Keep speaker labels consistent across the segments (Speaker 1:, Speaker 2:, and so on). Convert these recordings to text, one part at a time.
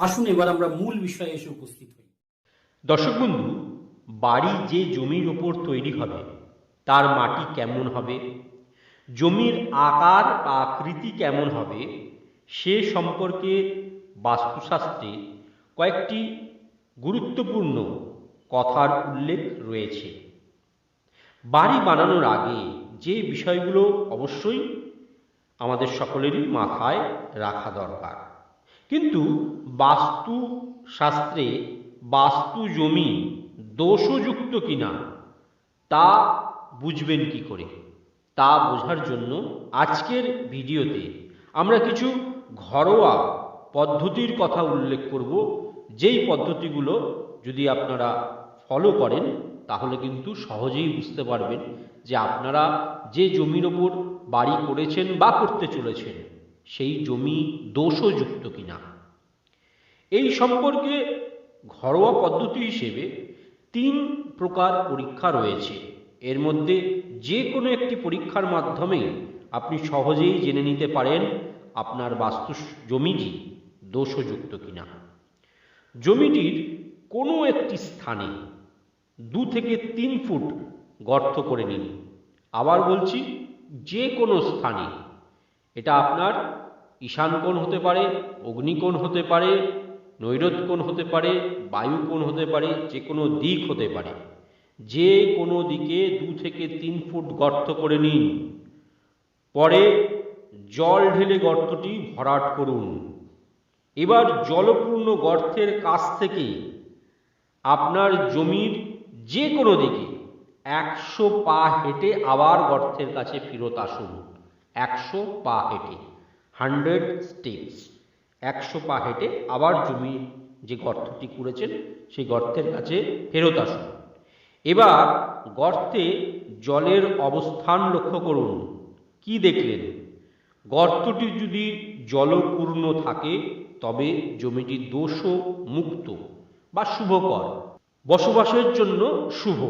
Speaker 1: আসুন এবার আমরা মূল বিষয়ে এসে উপস্থিত হই।
Speaker 2: দর্শক বন্ধু, বাড়ি যে জমির ওপর তৈরি হবে, তার মাটি কেমন হবে? জমির আকার আকৃতি কেমন হবে? সে সম্পর্কে বাস্তুশাস্ত্রে কয়েকটি গুরুত্বপূর্ণ কথার উল্লেখ রয়েছে। বাড়ি বানানোর আগে যে বিষয়গুলো অবশ্যই আমাদের সকলেরই মাথায় রাখা দরকার। কিন্তু বাস্তু শাস্ত্রে বাস্তু জমি দোষযুক্ত কিনা, তা বুঝবেন কি করে? তা বোঝার জন্য আজকের ভিডিওতে আমরা কিছু ঘরোয়া পদ্ধতির কথা উল্লেখ করব। যেই পদ্ধতিগুলো যদি আপনারা ফলো করেন, তাহলে কিন্তু সহজেই বুঝতে পারবেন যে আপনারা যে জমির ওপর বাড়ি করেছেন বা করতে চলেছেন সেই জমি দোষযুক্ত কিনা। এই সম্পর্কে ঘরোয়া পদ্ধতি হিসেবে তিন প্রকার পরীক্ষা রয়েছে। এর মধ্যে যে কোনো একটি পরীক্ষার মাধ্যমে আপনি সহজেই জেনে নিতে পারেন আপনার বাস্তু জমিটি দোষযুক্ত কিনা। জমিটির কোনো একটি স্থানে দু থেকে তিন ফুট গর্ত করে নিন। আবার বলছি যে কোনো স্থানে। এটা আপনার ঈশান কোণ হতে পারে, অগ্নিকোণ হতে পারে নৈরত কোণ হতে পারে বায়ু কোণ হতে পারে, যে কোনো দিক হতে পারে। যে কোনো দিকে দু থেকে তিন ফুট গর্ত করে নিন। পরে জল ঢেলে গর্তটি ভরাট করুন। এবার জলপূর্ণ গর্তের কাছ থেকে আপনার জমির যে কোনো দিকে একশো পা হেঁটে আবার গর্তের কাছে ফেরত আসুন। একশো পা হেঁটে। Hundred steps. একশো পা হেঁটে আবার জমি যে গর্তটি করেছেন, সেই গর্তের কাছে ফেরত আসুন। এবার গর্তে জলের অবস্থান লক্ষ্য করুন। কি দেখলেন? গর্তটি যদি জলপূর্ণ থাকে, তবে জমিটি দোষ মুক্ত বা শুভকর। বসবাসের জন্য শুভ।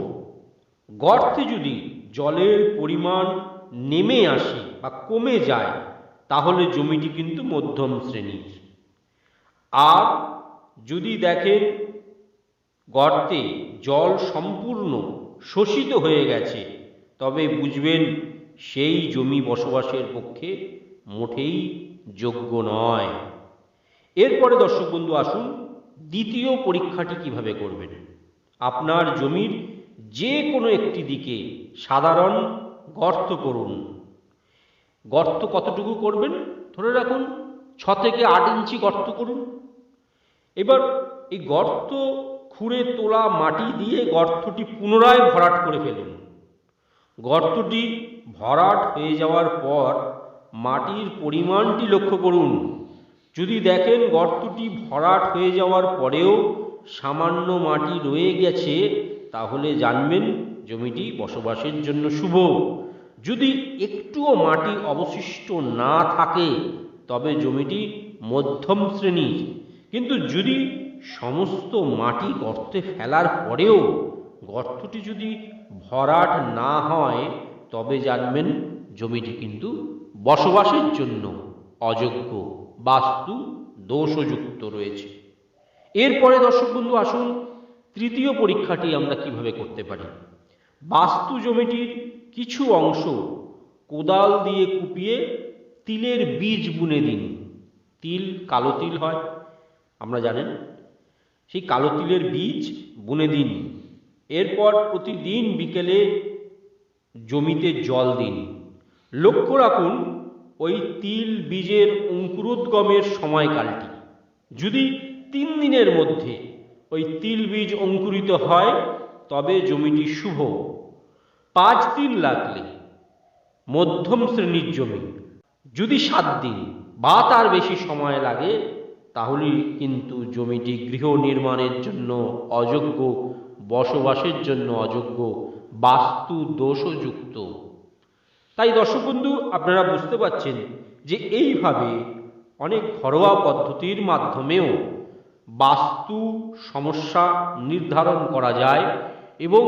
Speaker 2: গর্তে যদি জলের পরিমাণ নেমে আসে বা কমে যায় তাহলে জমিটি কিন্তু মধ্যম শ্রেণির। আর যদি দেখেন, গর্তে জল সম্পূর্ণ শোষিত হয়ে গেছে, তবে বুঝবেন সেই জমি বসবাসের পক্ষে মোটেই যোগ্য নয়। এরপরে দর্শক বন্ধু আসুন, দ্বিতীয় পরীক্ষাটি কীভাবে করবেন? আপনার জমির যে কোনো একটি দিকে সাধারণ গর্ত করুন। গর্ত কতটুকু করবেন? ধরে রাখুন, ছ থেকে আট ইঞ্চি গর্ত করুন। এবার এই গর্ত খুঁড়ে তোলা মাটি দিয়ে গর্তটি পুনরায় ভরাট করে ফেলুন। গর্তটি ভরাট হয়ে যাওয়ার পর মাটির পরিমাণটি লক্ষ্য করুন। যদি দেখেন গর্তটি ভরাট হয়ে যাওয়ার পরেও সামান্য মাটি রয়ে গেছে, তাহলে জানবেন জমিটি বসবাসের জন্য শুভ। যদি একটুও মাটি অবশিষ্ট না থাকে, তবে জমিটি মধ্যম শ্রেণির। কিন্তু যদি সমস্ত মাটি গর্তে ফেলার পরেও গর্তটি যদি ভরাট না হয়, তবে জানবেন জমিটি কিন্তু বসবাসের জন্য অযোগ্য, বাস্তু, দোষযুক্ত রয়েছে। এরপরে দর্শক বন্ধু, আসুন তৃতীয় পরীক্ষাটি আমরা কীভাবে করতে পারি? বাস্তু জমিটির কিছু অংশ কোদাল দিয়ে কুপিয়ে তিলের বীজ বুনে দিন। তিল কালো তিল হয়, আমরা জানেন। সেই কালো তিলের বীজ বুনে দিন। এরপর প্রতিদিন বিকেলে জমিতে জল দিন। লক্ষ্য রাখুন, ওই তিল বীজের অঙ্কুরোদ্গমের সময়কালটি। যদি তিন দিনের মধ্যে ওই তিল বীজ অঙ্কুরিত হয়, তবে জমিটি শুভ। পাঁচ দিন লাগলে, মধ্যম শ্রেণির জমি। যদি সাত দিন বা তার বেশি সময় লাগে তাহলে কিন্তু জমিটি গৃহ নির্মাণের জন্য অযোগ্য, বসবাসের জন্য অযোগ্য, বাস্তু দোষযুক্ত। তাই দর্শক বন্ধু, আপনারা বুঝতে পারছেন যে এইভাবে অনেক ঘরোয়া পদ্ধতির মাধ্যমেও বাস্তু সমস্যা নির্ধারণ করা যায়। এবং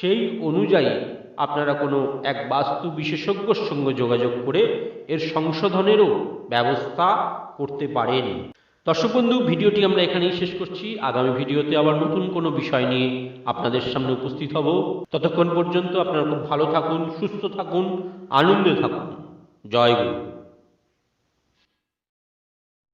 Speaker 2: সেই অনুযায়ী আপনারা কোনো এক বাস্তু বিশেষজ্ঞর সঙ্গে যোগাযোগ করে এর সংশোধনেরও ব্যবস্থা করতে পারেন। দর্শক বন্ধু, ভিডিওটি আমরা এখানেই শেষ করছি। আগামী ভিডিওতে আবার নতুন কোনো বিষয় নিয়ে আপনাদের সামনে উপস্থিত হব। ততক্ষণ পর্যন্ত আপনারা খুব ভালো থাকুন, সুস্থ থাকুন, আনন্দে থাকুন। জয় গুরু।